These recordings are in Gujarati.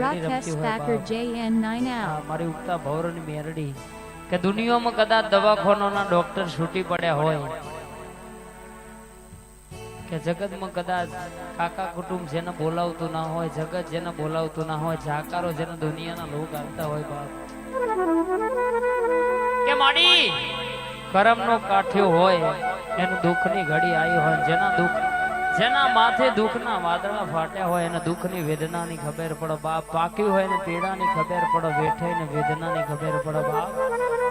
મેરડી રમતી હોય Thacker બાપ. JN9 મારી ઉગતા ભવરની મેરડી. કે દુનિયામાં કદાચ દવાખાનાના ડોક્ટર છૂટી પડ્યા હોય. કે જગતમાં કદાચ કાકા કુટુંબ જેને બોલાવતું ના હોય જગત જેને બોલાવતું ના હોય જાકારો જેને દુનિયાના લોક આવતા હોય બાપ. કે માડી કરમનો કાઠ્યો હોય એનું દુઃખની ઘડી આવી હોય જેના દુઃખ જેના માથે દુઃખના વાદળા ફાટ્યા હોય, એને દુઃખની વેદનાની ખબર પડે. બાપ પાકી હોય ને પીડાની ખબર પડે. વેઠે ને વેદનાની ખબર પડે, બાપ.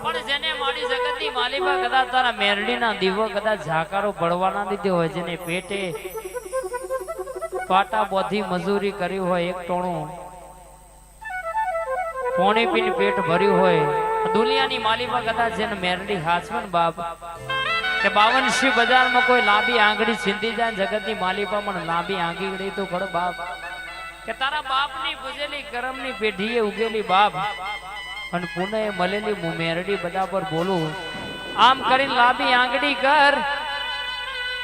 પણ જેને મારી જગતની માલિકા કદાચ તારા મેરડીના દીવો કદાચ ઝાકારો પડવાના લીધે હોય, જેને પેટે પાટા બોધી મજૂરી કરી હોય, એક ટોણું પોણી પીને પેટ ભર્યું હોય, દુનિયાની માલિકા કદાચ જેને મેરડી હાચવન બાપ. કે બાવનશી બજારમાં કોઈ લાંબી આંગળી છીંધી જાય જગતની માલિકા પણ લાંબી આંગળી તો ખરો બાપ. કે તારા બાપની પૂજેલી કરમની પેઢીએ ઉગેલી બાપ. અને પુનઃ મળેલી મેરડી બધા પર બોલું. આમ કરીને લાંબી આંગળી કર.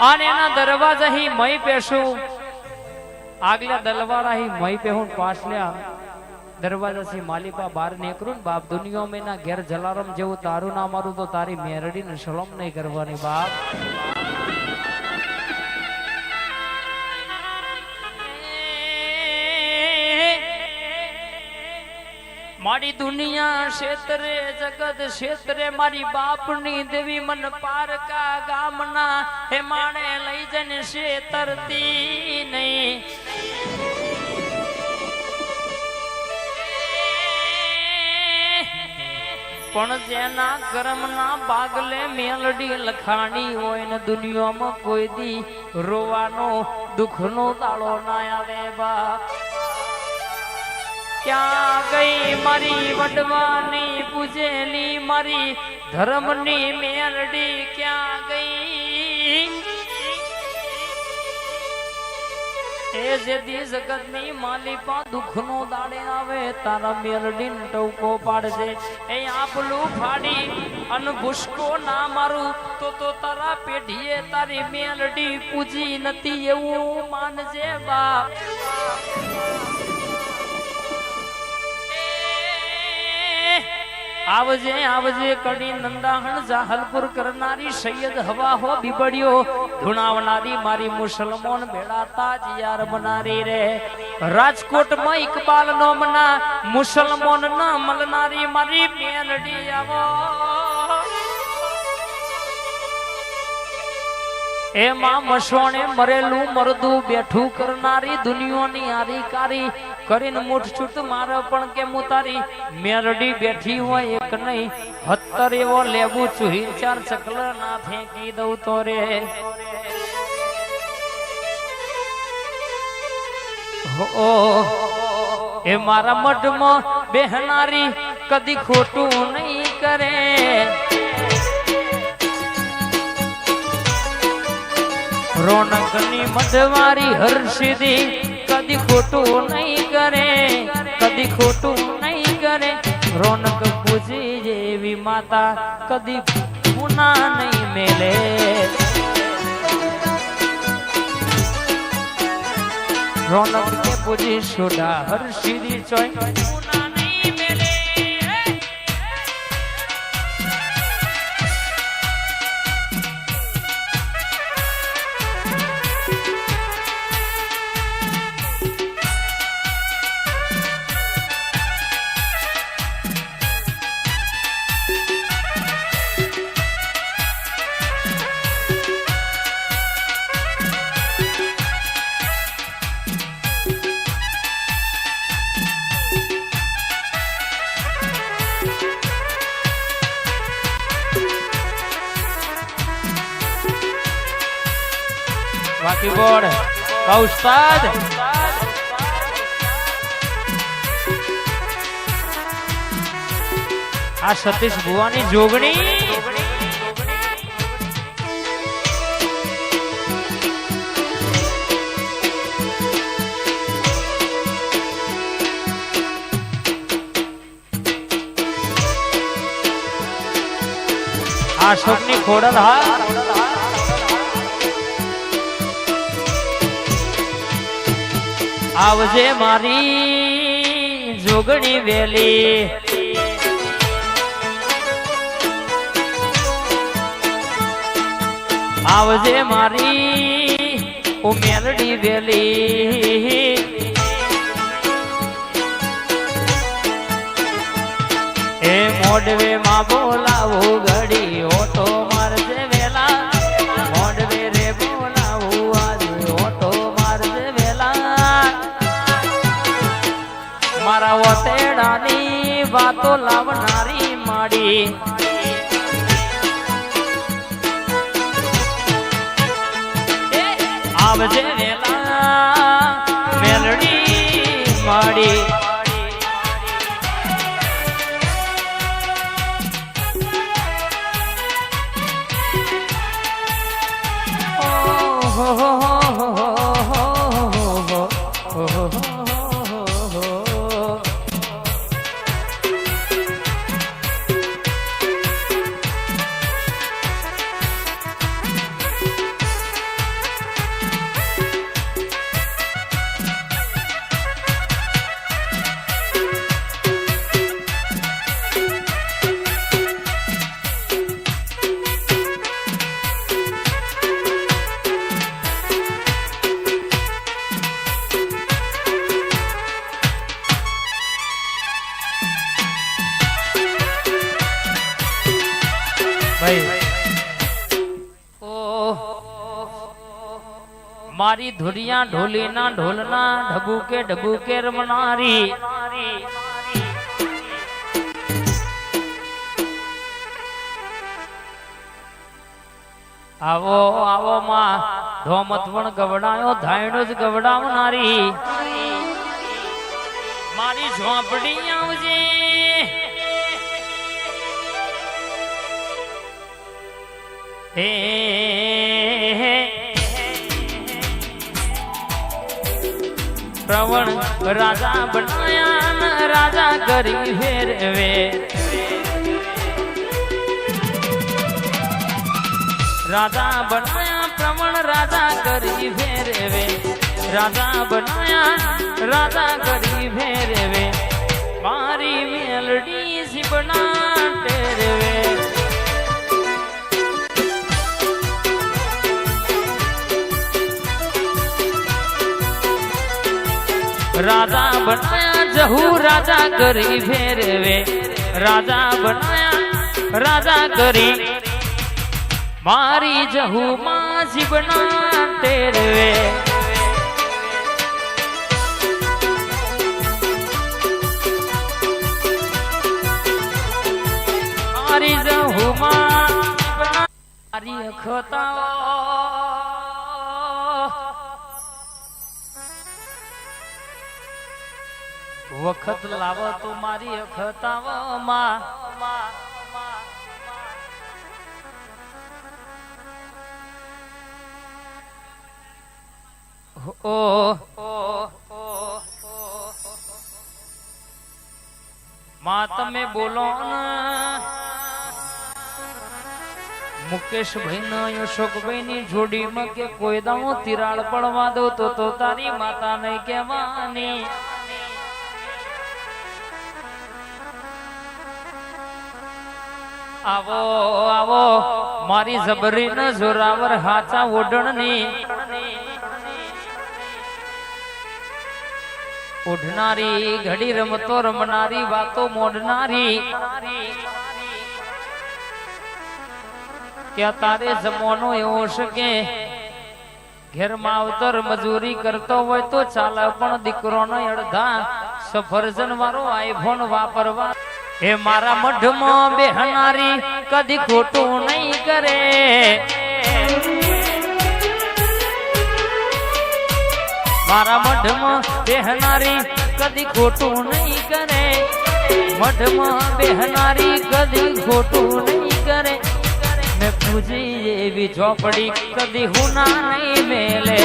અને એના દરવાજા હી મય પેશું. આગલા દલવાળા હી મય પેહું પાછલ્યા. દરવાજા છે માલિકા બહાર નીકળું ને બાપ દુનિયામાં એના ઘેર જલારામ જેવું તારું ના મારું તો તારી મેરડી ને સલમ નહીં કરવાની, બાપ. મારી દુનિયા ક્ષેત્રે જગત ક્ષેત્રે મારી બાપની દેવી મન પારકા ગામના, હે માણે લઈ જને શેતરતી નહીં. પણ જેના કર્મના બાગલે મેલડી લખાણી હોય ને દુનિયામાં કોઈ દી રોવાનો દુઃખનો તાળો ના આવે બાપ ક્યાં ગઈ મારી વડવાની પૂજેલી મારી ધર્મની મેલડી? ક્યાં ગઈ એ જે દી જગતની માલિકા દુઃખનો દાડે આવે, તારા મેલડીન ટવકો પાડશે. એ આપલું ફાડી અન ભૂસકો ના મારું, તો તો તારા પેઢીએ તારી મેલડી પૂજી નથી એવું માનજે બાપ. આવજે આવજે, કડી નંદાહણ જાહલપુર કરનારી સૈયદ હવા હો બીબડ્યો ધુણાવનારી મારી મુસલમાન બેડા તાજ યાર બનારી રે. રાજકોટમાં ઇકબાલ નોમના મુસલમાન ના મલનારી મારી મેલડી આવો. એમાં મસોણે મરેલું મરદું બેઠું કરનારી દુનિયાની આરી કારી કરીને મુઠ છૂટ મારે પણ કે હું તારી મેરડી બેઠી હોય એક નહીં? હત્તર એવો લેબુ ચુહી ચાર ચકલ ના ફેંકી દઉં તો રે. હો, એ મારા મઢમાં બેહનારી કદી ખોટું નહીં કરે. રોનકની મધવારી હર્ષિદી કદી ખોટું નહીં કરે, કદી ખોટું નહીં કરે. રોનક પૂજી જેવી માતા કદી ગુના નહીં મેલે. રોનક ને પૂજી સોડા હર્ષિદી ચોય. બાકી બોર્ડ કૌસ્તાદ આ સતીશ ભુવાની જોગણી. આ શોકની ખોડલ હા આવજે મારી જોગણી વેલી. આવજે મારી ઉમેરડી વેલી. એ મોડવે માં બોલાવું ઘડી ઓટો મારા વતેડાની વાતો લાવનારી માડી. આવજે વેલા મેલડી માડી. ભાઈ. મારી ધુરિયા ઢોલીના ઢોલના ઢબુકે ઢબુકે રમનારી. આવો આવો માં, ધોમત પણ ગવડાયો, ધાયણો જ ગવડાવનારી. મારી ઝોપડી આવજે. હે પ્રવણ રાજા બનાયા રાજા કરી ફેરવે રાજા બનાયા, પ્રવણ રાજા કરી ફેરવે રાજા બનાયા, રાજા કરી ફેરવે મારી મેલડી સિબના ટેરવે. રાજા બનાયા, જહુ રાજા કરી ફેરવે. રાજા બનાયા, રાજા કરી. મારી જહુ માં જીવના તેરવે. મારી જહુ માં મારી અખતાઓ. વખત લાવો તો મારી અખતાવામાં ઓ માં. તમે બોલો મુકેશભાઈ ને. અશોકભાઈ ની જોડીમાં કે કોઈ દાવો તિરાડ પડવા દો તો તારી માતા ને કહેવાની. આવો આવો, મારી જબરી ન જોરાવર હાચા ઓઢણની. ઓઢનારી ઘડી રમતો રમનારી વાતો મોડનારી. કે તારે જમવાનો એવો છે કે ઘેરમાં અવતર મજૂરી કરતો હોય તો ચાલે, પણ દીકરો નો અડધા સફરજન વાળો આઈફોન વાપરવા એ મારા મઢમાં બેહનારી કદી ખોટું નહીં કરે. મારા મઢમાં બેહનારી કદી ખોટું નહીં કરે. મઢમાં બેહનારી કદી ખોટું નહીં કરે. મેં પૂજી એવી ઝોપડી કદી હું ના નહીં મેલે.